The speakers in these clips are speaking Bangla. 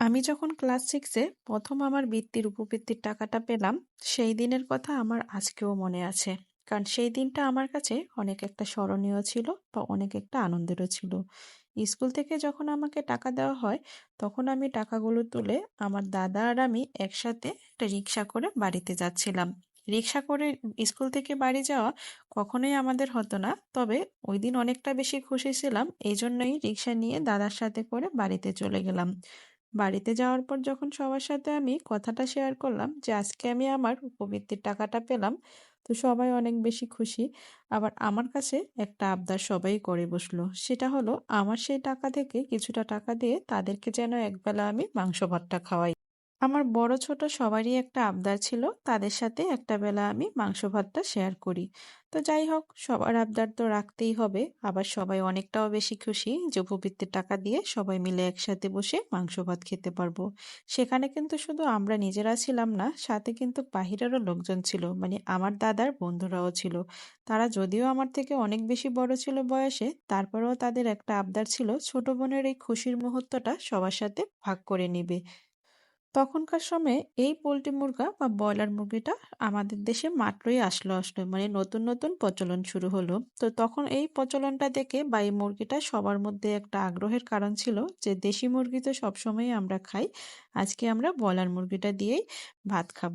আমি যখন ক্লাস সিক্সে প্রথম আমার বৃত্তির উপবৃত্তির টাকাটা পেলাম, সেই দিনের কথা আমার আজকেও মনে আছে। কারণ সেই দিনটা আমার কাছে অনেক একটা স্মরণীয় ছিল বা অনেক একটা আনন্দেরও ছিল। স্কুল থেকে যখন আমাকে টাকা দেওয়া হয়, তখন আমি টাকাগুলো তুলে আমার দাদা আর আমি একসাথে একটা রিক্সা করে বাড়িতে যাচ্ছিলাম। রিক্সা করে স্কুল থেকে বাড়ি যাওয়া কখনোই আমাদের হতো না, তবে ওই দিন অনেকটা বেশি খুশি ছিলাম এই জন্যই রিক্সা নিয়ে দাদার সাথে করে বাড়িতে চলে গেলাম। বাড়িতে যাওয়ার পর যখন সবার সাথে আমি কথাটা শেয়ার করলাম যে, আজকে আমি আমার উপবৃত্তির টাকাটা পেলাম। তো সবাই অনেক বেশি খুশি। আবার আমার কাছে একটা আবদার সবাই করে বসল। সেটা হলো, আমার সেই টাকা থেকে কিছুটা টাকা দিয়ে তাদেরকে যেন একবেলা আমি মাংস ভাতটা খাওয়াই। আমার বড় ছোট সবারই একটা আবদার ছিল, তাদের সাথে একটা বেলা আমি মাংস ভাতটা শেয়ার করি। তো যাই হোক, সবার আবদার তো রাখতেই হবে। আবার সবাই অনেকটাও বেশি খুশি যে টাকা দিয়ে সবাই মিলে একসাথে বসে মাংস ভাত খেতে পারব। সেখানে কিন্তু শুধু আমরা নিজেরা ছিলাম না, সাথে কিন্তু বাহিরেরও লোকজন ছিল মানে আমার দাদার বন্ধুরাও ছিল। তারা যদিও আমার থেকে অনেক বেশি বড় ছিল বয়সে, তারপরেও তাদের একটা আবদার ছিল, ছোট বোনের এই খুশির মুহূর্তটা সবার সাথে ভাগ করে নিবে। তখনকার সময়ে এই পোলট্রি মুরগা বা ব্রয়লার মুরগিটা আমাদের দেশে মাত্রই আসলো আসলো মানে নতুন নতুন প্রচলন শুরু হলো। তো তখন এই প্রচলনটা দেখে বা এই মুরগিটা সবার মধ্যে একটা আগ্রহের কারণ ছিল যে দেশি মুরগি তো সবসময়ই আমরা খাই, আজকে আমরা ব্রয়লার মুরগিটা দিয়েই ভাত খাব।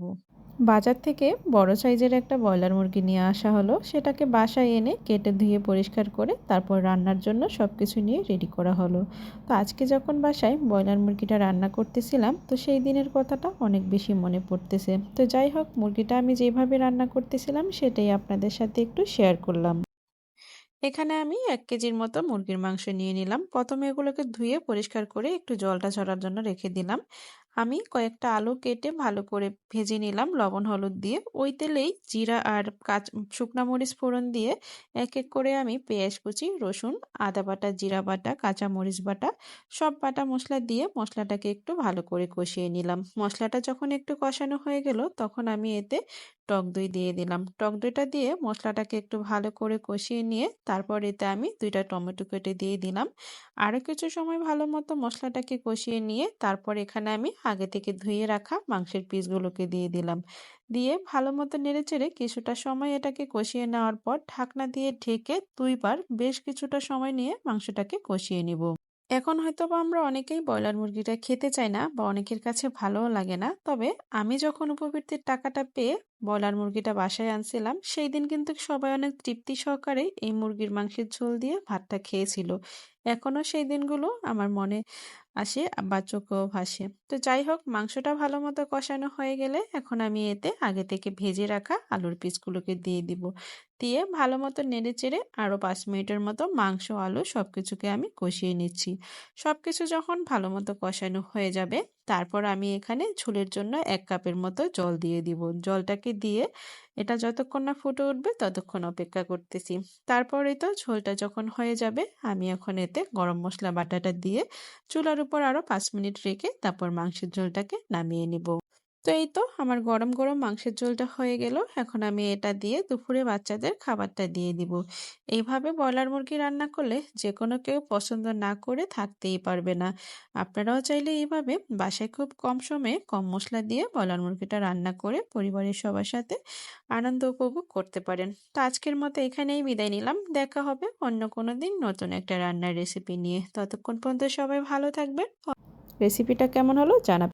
বাজার থেকে বড় সাইজের একটা ব্রয়লার মুরগি নিয়ে আসা হলো। সেটাকে বাসায় এনে কেটে ধুয়ে পরিষ্কার করে তারপর রান্নার জন্য সব কিছু নিয়ে রেডি করা হলো। তো আজকে যখন বাসায় ব্রয়লার মুরগিটা রান্না করতেছিলাম, তো সেই দিনের কথাটা অনেক বেশি মনে পড়তেছে। তো যাই হোক, মুরগিটা আমি যেভাবে রান্না করতেছিলাম, সেটাই আপনাদের সাথে একটু শেয়ার করলাম। এখানে আমি এক কেজির মতো মুরগির মাংস নিয়ে নিলাম। প্রথমে এগুলোকে ধুয়ে পরিষ্কার করে একটু জলটা ঝরার জন্য রেখে দিলাম। আমি কয়েকটা আলু কেটে ভালো করে ভেজে নিলাম লবণ, হলুদ দিয়ে। ওই তেলেই জিরা আর কাঁচ, শুকনা মরিচ ফোড়ন দিয়ে এক এক করে আমি পেঁয়াজ কুচি, রসুন, আদা বাটা, জিরা বাটা, কাঁচা মরিচ বাটা, সব বাটা মশলা দিয়ে মশলাটাকে একটু ভালো করে কষিয়ে নিলাম। মশলাটা যখন একটু কষানো হয়ে গেল তখন আমি এতে টক দই দিয়ে দিলাম। টক দইটা দিয়ে মশলাটাকে একটু ভালো করে কষিয়ে নিয়ে তারপর এতে আমি দুইটা টমেটো কেটে দিয়ে দিলাম। আরও কিছু সময় ভালো মতো মশলাটাকে কষিয়ে নিয়ে তারপর এখানে আমি আগে থেকে ধুয়ে রাখা মাংসের পিসগুলোকে দিয়ে দিলাম। দিয়ে ভালো মতো নেড়েচেড়ে কিছুটা সময় এটাকে কষিয়ে নেওয়ার পর ঢাকনা দিয়ে ঢেকে দুইবার বেশ কিছুটা সময় নিয়ে মাংসটাকে কষিয়ে নিব। এখন হয়তো বা আমরা অনেকেই ব্রয়লার মুরগিটা খেতে চাই না বা অনেকের কাছে ভালোও লাগে না। তবে আমি যখন উপবৃত্তির টাকাটা পেয়ে ব্রয়লার মুরগিটা বাসায় আনছিলাম। সেই দিন কিন্তু সবাই অনেক তৃপ্তি সহকারে এই মুরগির মাংসের ঝোল দিয়ে ভাতটা খেয়েছিল। এখনও সেই দিনগুলো আমার মনে আসে বা চোখেও ভাসে। তো যাই হোক, মাংসটা ভালো মতো কষানো হয়ে গেলে এখন আমি এতে আগে থেকে ভেজে রাখা আলুর পিসগুলোকে দিয়ে দিব। দিয়ে ভালো মতো নেড়ে চেড়ে আরও পাঁচ মিনিটের মতো মাংস, আলু সব কিছুকে আমি কষিয়ে নিচ্ছি। সব কিছু যখন ভালো মতো কষানো হয়ে যাবে তারপর আমি এখানে ঝোলের জন্য এক কাপের মতো জল দিয়ে দিব। জলটাকে দিয়ে এটা যতক্ষণ না ফুটে উঠবে ততক্ষণ অপেক্ষা করতেছি। তারপরে তো ঝোলটা যখন হয়ে যাবে আমি এখন এতে গরম মশলা বাটাটা দিয়ে চুলার উপর আরও পাঁচ মিনিট রেখে তারপর মাংসের ঝোলটাকে নামিয়ে নিব। তো এই তো আমার গরম গরম মাংসের ঝোলটা হয়ে গেল। এখন আমি এটা দিয়ে দুপুরে বাচ্চাদের খাবারটা দিয়ে দিব। এইভাবে ব্রয়লার মুরগি রান্না করলে যে কোনো কেউ পছন্দ না করে থাকতেই পারবে না। আপনারাও চাইলে এইভাবে বাসায় খুব কম সময়ে কম মশলা দিয়ে ব্রয়লার মুরগিটা রান্না করে পরিবারের সবার সাথে আনন্দ উপভোগ করতে পারেন। তো আজকের মতো এখানেই বিদায় নিলাম। দেখা হবে অন্য কোনো দিন নতুন একটা রান্নার রেসিপি নিয়ে। ততক্ষণ পর্যন্ত সবাই ভালো থাকবেন। রেসিপিটা কেমন হলো জানাবেন।